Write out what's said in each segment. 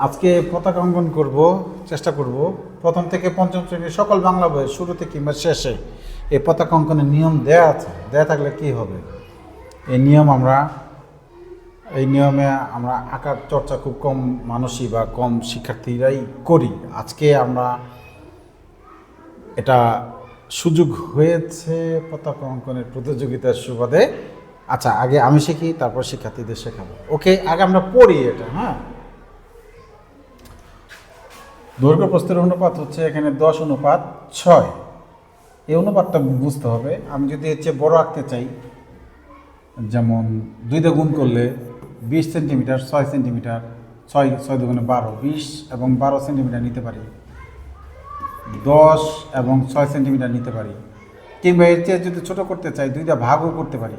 আজকে পতাকা অঙ্কন করব, চেষ্টা করব। প্রথম থেকে পঞ্চম শ্রেণির সকল বাংলা বইয়ের শুরুতে কিংবা শেষে এই পতাকা অঙ্কনের নিয়ম দেয়া আছে। দেয়া থাকলে কি হবে? এই নিয়ম আমরা, এই নিয়মে আমরা আঁকার চর্চা খুব কম মানুষই বা কম শিক্ষার্থীরাই করি। আজকে আমরা এটা সুযোগ হয়েছে পতাকা অঙ্কনের প্রতিযোগিতার সুবাদে। আচ্ছা আগে আমি শিখি, তারপর শিক্ষার্থীদের শেখাবো। ওকে, আগে আমরা পড়ি এটা হ্যাঁ? দৈর্ঘ্য প্রস্তের অনুপাত হচ্ছে এখানে দশ অনুপাত ছয়। এই অনুপাতটা বুঝতে হবে। আমি যদি এর চেয়ে বড় আঁকতে চাই, যেমন দুই দিয়ে গুণ করলে বিশ সেন্টিমিটার, ছয় সেন্টিমিটার, ছয় ছয় দুগুণে বারো, বিশ এবং বারো সেন্টিমিটার নিতে পারি। দশ এবং ছয় সেন্টিমিটার নিতে পারি। কিংবা এর চেয়ে যদি ছোটো করতে চাই দুইটা ভাগও করতে পারি।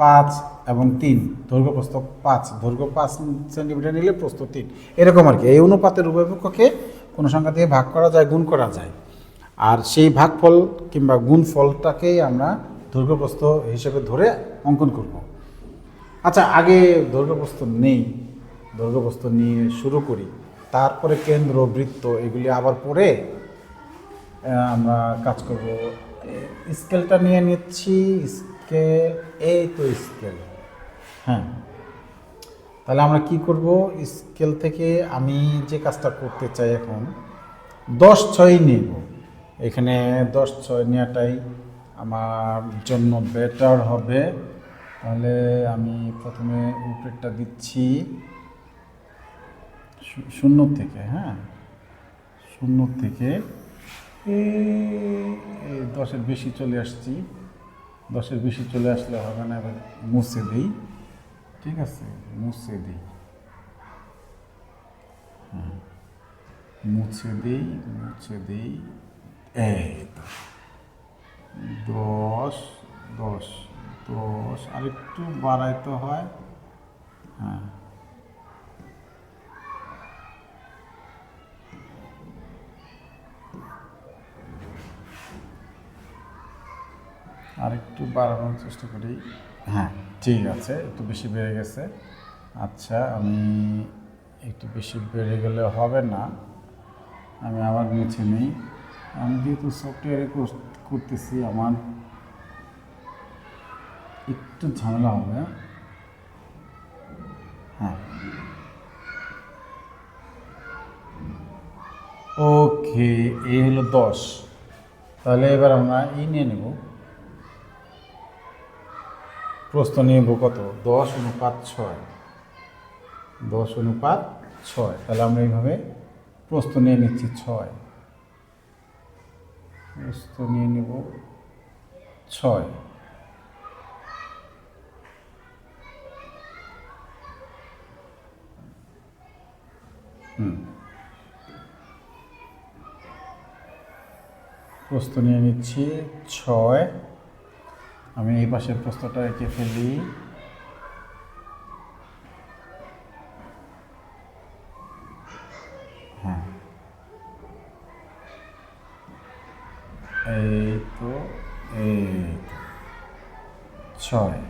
পাঁচ এবং তিন দৈর্ঘ্য প্রস্থ পাঁচ দৈর্ঘ্য পাঁচ সেন্টিমিটার নিলে প্রস্থ তিন। এরকম আর কি। এই অনুপাতের উভয়পক্ষকে কোনো সংখ্যা দিয়ে ভাগ করা যায়, গুণ করা যায়। আর সেই ভাগফল কিংবা গুণফলটাকেই আমরা দৈর্ঘ্য প্রস্থ হিসেবে ধরে অঙ্কন করব। আচ্ছা আগে দৈর্ঘ্য প্রস্থ নেই দৈর্ঘ্য প্রস্থ নিয়ে শুরু করি। তারপরে কেন্দ্র, বৃত্ত, এগুলি আবার পরে আমরা কাজ করব। স্কেলটা নিয়ে নিচ্ছি, স্কেল, এই তো স্কেল। হ্যাঁ। তাহলে আমরা কি করব? স্কেল থেকে আমি যে কাজটা করতে চাই এখন, দশ ছয় নেব। এখানে দশ ছয় নেওয়াটাই আমার জন্য বেটার হবে। তাহলে আমি প্রথমে উপরেরটা দিচ্ছি। শূন্য থেকে হ্যাঁ? শূন্য থেকে দশের বেশি চলে আসছি। দশের বেশি চলে আসলে হবে না, এবার মুছে দিই। ঠিক আছে, মুছে দিই। মুছে দিই মুছে দিই দশ দশ দশ, আরেকটু বাড়াইতে হয়। হ্যাঁ। আরেকটু বাড়ানোর চেষ্টা করি। হ্যাঁ। ঠিক আছে একটু বেশি বেড়ে গেছে। আচ্ছা আমি একটু বেশি বেড়ে গেলে হবে না। আমি আবার মুছে নিই। আমি যেহেতু সফটওয়্যারে করতেছি আমার একটু ঝামেলা হবে। হ্যাঁ। ওকে এই হলো দশ। তাহলে এবার আমরা এই নিয়ে নেব। নিয়ে নেব কত? দশ অনুপাত ছয়। দশ অনুপাত ছয়। তাহলে আমরা এইভাবে প্রশ্ন নিয়ে নিচ্ছি ছয়। প্রশ্ন নিয়ে নেব ছয়। হুম। প্রস্ত নিয়ে নিচ্ছি ছয়। আমি এই পাশের প্রস্তটা এঁকে ফেলি। হ্যাঁ। এই তো, এই ছয়।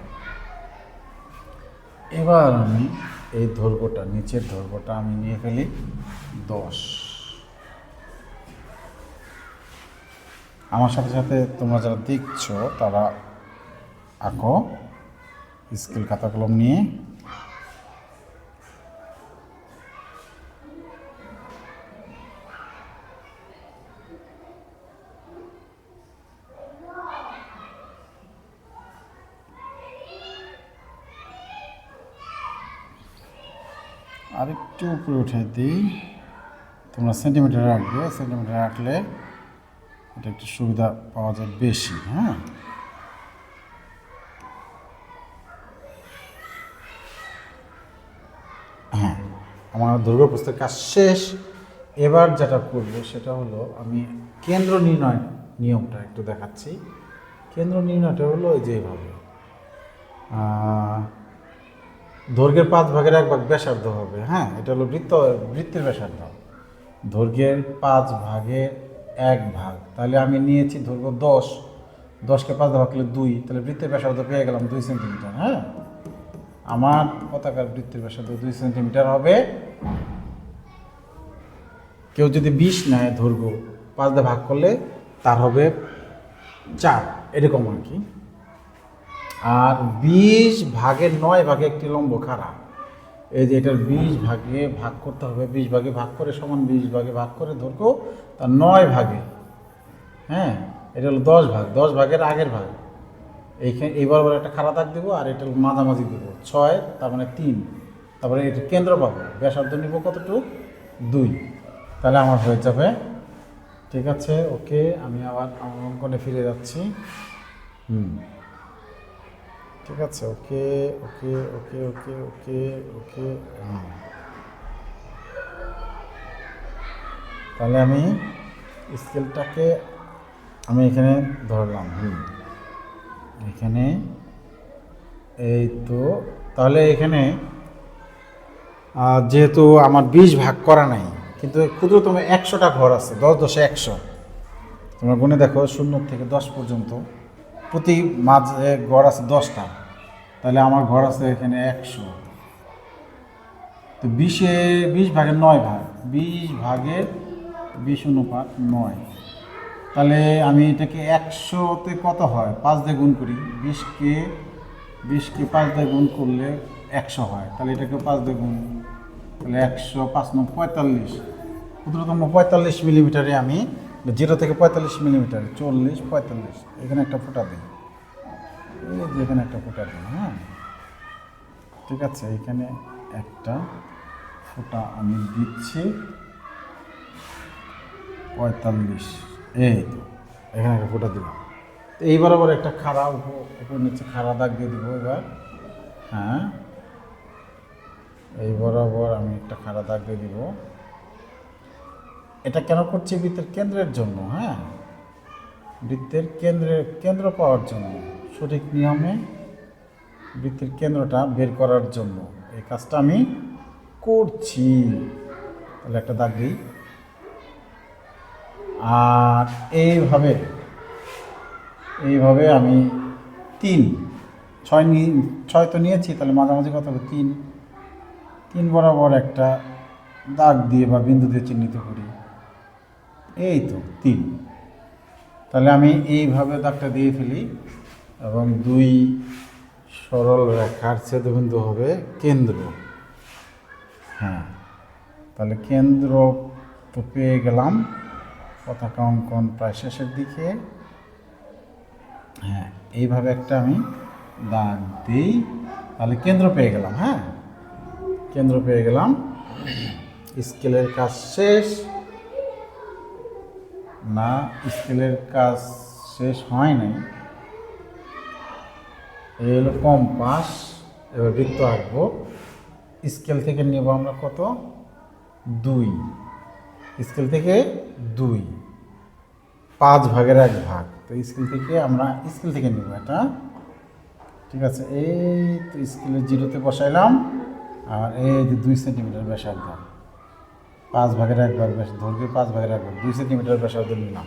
এবার আমি এই দৈর্ঘ্যটা নিচের দৈর্ঘ্যটা আমি নিয়ে ফেলি। দশ। আমার সাথে সাথে তোমরা যারা দেখছ, তারা আঁকো। স্কেল খাতা কলম নিয়ে। আরেকটু উপরে উঠে দিই। তোমরা সেন্টিমিটার রাখবে সেন্টিমিটার রাখলে এটা একটু সুবিধা পাওয়া যায় বেশি হ্যাঁ? আমার দুর্গা পুস্তকের কাজ শেষ। এবার যেটা করব সেটা হলো আমি কেন্দ্র নির্ণয় নিয়মটা একটু দেখাচ্ছি। কেন্দ্র নির্ণয়টা হলো এই যে এইভাবে। দৈর্ঘ্যের পাঁচ ভাগের এক ভাগ ব্যাসার্ধ হবে হ্যাঁ? এটা হলো বৃত্ত, বৃত্তের ব্যাসার্ধ। দৈর্ঘ্যের পাঁচ ভাগের এক ভাগ। তাহলে আমি নিয়েছি দৈর্ঘ্য দশ। দশকে পাঁচ ভাগ করলে দুই, তাহলে বৃত্তের ব্যাসার্ধ পেয়ে গেলাম দুই সেন্টিমিটার হ্যাঁ? আমার পতাকার বৃত্তের ব্যাসার্ধ দুই সেন্টিমিটার হবে। কেউ যদি বিশ নেয় ধরবো, পাঁচ দিয়ে ভাগ করলে তার হবে চার, এরকম আর কি। আর বিশ ভাগে নয় ভাগে একটি লম্ব খাড়া। এই যে এটার বিশ ভাগে ভাগ করতে হবে, বিশ ভাগে ভাগ করে সমান বিশ ভাগে ভাগ করে ধরবো, তার নয় ভাগে। হ্যাঁ এটা হলো দশ ভাগ, দশ ভাগের আগের ভাগ। এইখানে আবার একটা খাড়া দাগ দেবো আর এটা মাঝামাঝি দেবো। ছয়, তার মানে তিন। তারপরে এটা কেন্দ্র পাবো, ব্যাসার্ধ নিব কতটুকু? দুই। তাহলে আমার হয়ে যাবে, ঠিক আছে, ওকে, আমি আবার আমার অঙ্কনে ফিরে যাচ্ছি। হুম। ঠিক আছে, ওকে ওকে ওকে ওকে ওকে ওকে হ্যাঁ তাহলে আমি স্কেলটাকে আমি এখানে ধরলাম, হুম। এখানে এই তো, তাহলে এখানে যেহেতু আমার বিশ ভাগ করা নাই, কিন্তু ক্ষুদ্র ক্ষুদ্রতম একশোটা ঘর আছে, দশ দশে একশো। তোমরা গুনে দেখো, শূন্য থেকে দশ পর্যন্ত। প্রতি মাঝে ঘর আছে দশটা, তাহলে আমার ঘর আছে এখানে একশো। তো বিশে, বিশ ভাগের নয় ভাগ, বিশ ভাগের বিশ অনুপাত নয়। তাহলে আমি এটাকে একশোতে কত হয়? পাঁচ দিয়ে গুণ করি, বিশকে বিশকে পাঁচ দিয়ে গুণ করলে একশো হয়। তাহলে এটাকে পাঁচ দিয়ে গুণ তাহলে একশো পাঁচ নং পঁয়তাল্লিশ। ক্ষুদ্রতম পঁয়তাল্লিশ মিলিমিটারে আমি জিরো থেকে পঁয়তাল্লিশ মিলিমিটার চল্লিশ, পঁয়তাল্লিশ। এখানে একটা ফোঁটা দিই। এই যে এখানে একটা ফোঁটা দিই হ্যাঁ? ঠিক আছে, এখানে একটা ফোঁটা আমি দিচ্ছি। পঁয়তাল্লিশ, এই তো, এখানে একটা ফোঁটা দিলাম। তো এইবার আবার একটা খাড়া উপর নিচে খাড়া দাগ দিয়ে দিব এবার। হ্যাঁ। এই বরাবর আমি একটা খাড়া দাগ দিয়ে দিব। এটা কেন করছি? বৃত্তের কেন্দ্রের জন্য হ্যাঁ। বৃত্তের কেন্দ্রের, কেন্দ্র পাওয়ার জন্য, সঠিক নিয়মে বৃত্তের কেন্দ্রটা বের করার জন্য। এই কাজটা আমি করছি। তাহলে একটা দাগ দিই। আর এইভাবে এইভাবে আমি তিন, ছয় নিয়ে ছয় তো নিয়েছি, তাহলে মাঝামাঝি কত হবে তিন। তিন বরাবর একটা দাগ দিয়ে বা বিন্দু দিয়ে চিহ্নিত করি। এই তো, তিন। তাহলে আমি এইভাবে দাগটা দিয়ে ফেলি এবং দুই সরল রেখার ছেদবিন্দু হবে কেন্দ্র। হ্যাঁ তাহলে কেন্দ্র তো পেয়ে গেলাম। পতাকা অঙ্কন প্রায় শেষের দিকে। হ্যাঁ এইভাবে একটা আমি দাগ দিই তাহলে কেন্দ্র পেয়ে গেলাম হ্যাঁ? কেন্দ্র পেয়ে গেলাম। স্কেলের কাজ শেষ। না, স্কেলের কাজ শেষ হয় নাই। এই হলো কম্পাস, এবার বৃত্ত আঁকবো। স্কেল থেকে নেব আমরা কত? দুই। স্কেল থেকে দুই। পাঁচ ভাগের এক ভাগ। তো স্কেল থেকে আমরা স্কেল থেকে নেব এটা। ঠিক আছে, এই তো স্কেলের জিরোতে বসাইলাম, আর এই যে দুই সেন্টিমিটার ব্যাসার্ধ। পাঁচ ভাগের এক ভাগ ব্যাস, ধরবে পাঁচ ভাগের একবার দুই সেন্টিমিটার ব্যাসার্ধ নিলাম।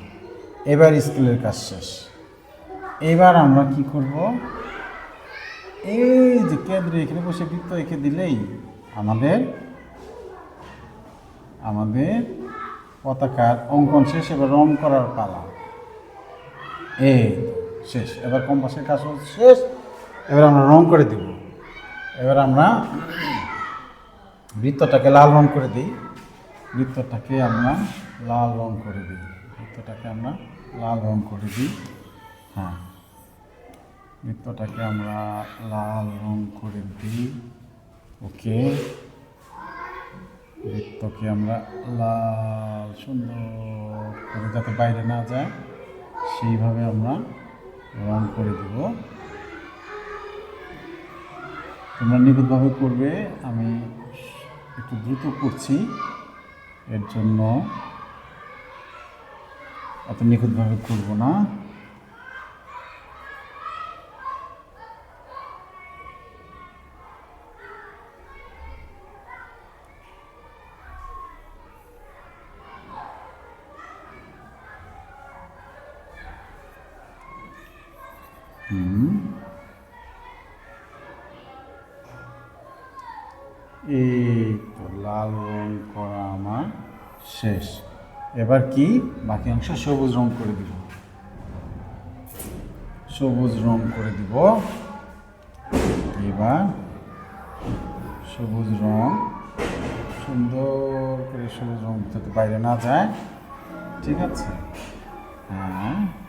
এবার স্কেলের কাজ শেষ। এবার আমরা কি করব? এই যে কেন্দ্রে এখানে বসে বৃত্ত এঁকে দিলেই আমাদের আমাদের পতাকার অঙ্কন শেষ, এবার রং করার পালা। এই, শেষ। এবার কম্পাসের কাজ শেষ। এবার আমরা রং করে দিব। এবার আমরা বৃত্তটাকে লাল রং করে দিই। বৃত্তটাকে আমরা লাল রং করে দিই। বৃত্তটাকে আমরা লাল রং করে দিই। হ্যাঁ। বৃত্তটাকে আমরা লাল রং করে দিই। ওকে। বৃত্তকে আমরা লাল সুন্দর করে যাতে বাইরে না যায়। সেইভাবে আমরা রং করে দেব। তোমরা নিখুঁতভাবে করবে, আমি একটু দ্রুত করছি। এর জন্য এত নিখুঁতভাবে করব না। রং করা আমার শেষ। এবার কি? বাকি অংশ সবুজ রং করে দিব। সবুজ রং করে দিব। এবার সবুজ রং, সুন্দর করে সবুজ রং যাতে বাইরে না যায়। ঠিক আছে? হ্যাঁ হ্যাঁ।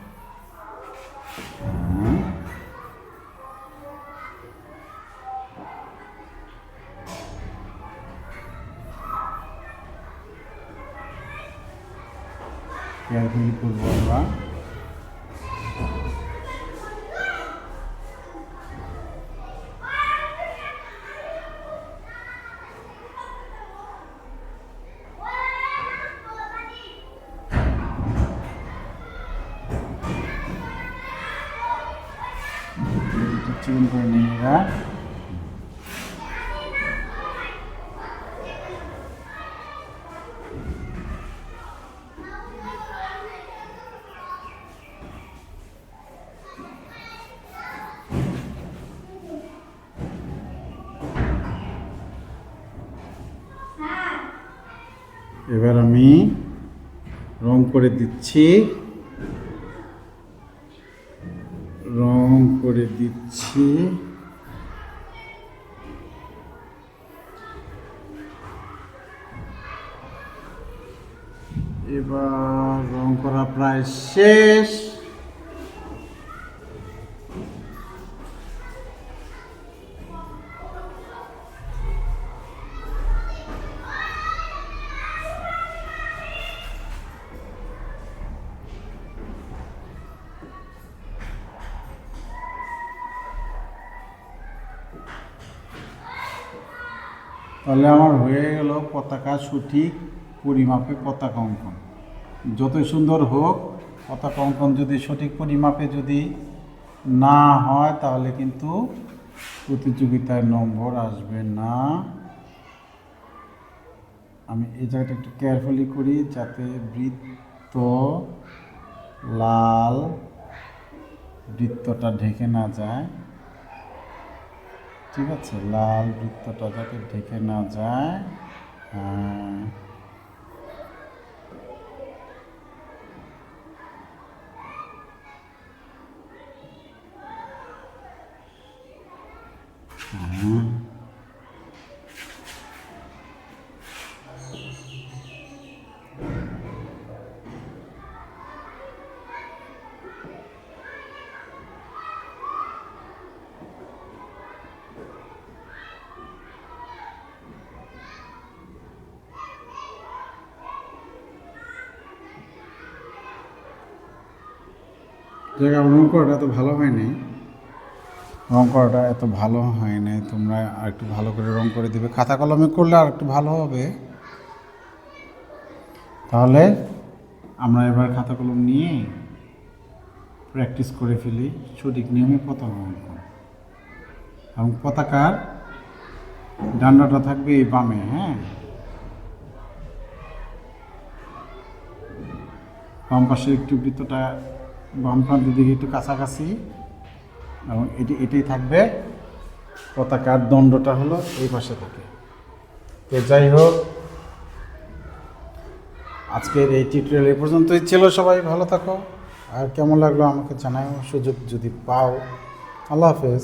কেয়ারফুলি করব আমরা চিকন করে নিয়ে এবার এবার আমি রং করে দিচ্ছি। রং করে দিচ্ছি। এবার রং করা প্রায় শেষ। তাহলে আমার হয়ে গেল পতাকা সঠিক পরিমাপে পতাকা অঙ্কন। যতই সুন্দর হোক, পতাকা অঙ্কন যদি সঠিক পরিমাপে যদি না হয়, তাহলে কিন্তু প্রতিযোগিতায় নম্বর আসবে না। আমি এই জায়গাটা একটু কেয়ারফুলি করি যাতে বৃত্ত লাল বৃত্তটা ঢেকে না যায়। ঠিক আছে লাল বৃত্তটা যাতে ঢেকে না যায় হ্যাঁ। হ্যাঁ। জায়গা রং করাটা এত ভালো হয়নি। রং করাটা এত ভালো হয় নাই তোমরা আর একটু ভালো করে রং করে দিবে। খাতা কলমে করলে আর একটু ভালো হবে। তাহলে আমরা এবার খাতা কলম নিয়ে প্র্যাকটিস করে ফেলি সঠিক নিয়মে পতাকা অঙ্কন। এবং পতাকার ডান্ডাটা থাকবে এই বামে হ্যাঁ? বাম পাশে একটু বৃত্তটা বাম প্রান্তের দিকে একটু কাছাকাছি এবং এটি এটাই থাকবে পতাকার দণ্ডটা হলো এই পাশে থাকে। তো যাই হোক, আজকের এই টিউটোরিয়াল এই পর্যন্তই ছিল। সবাই ভালো থাকো। আর কেমন লাগল আমাকে জানাও, সুযোগ যদি পাও। আল্লাহ হাফেজ।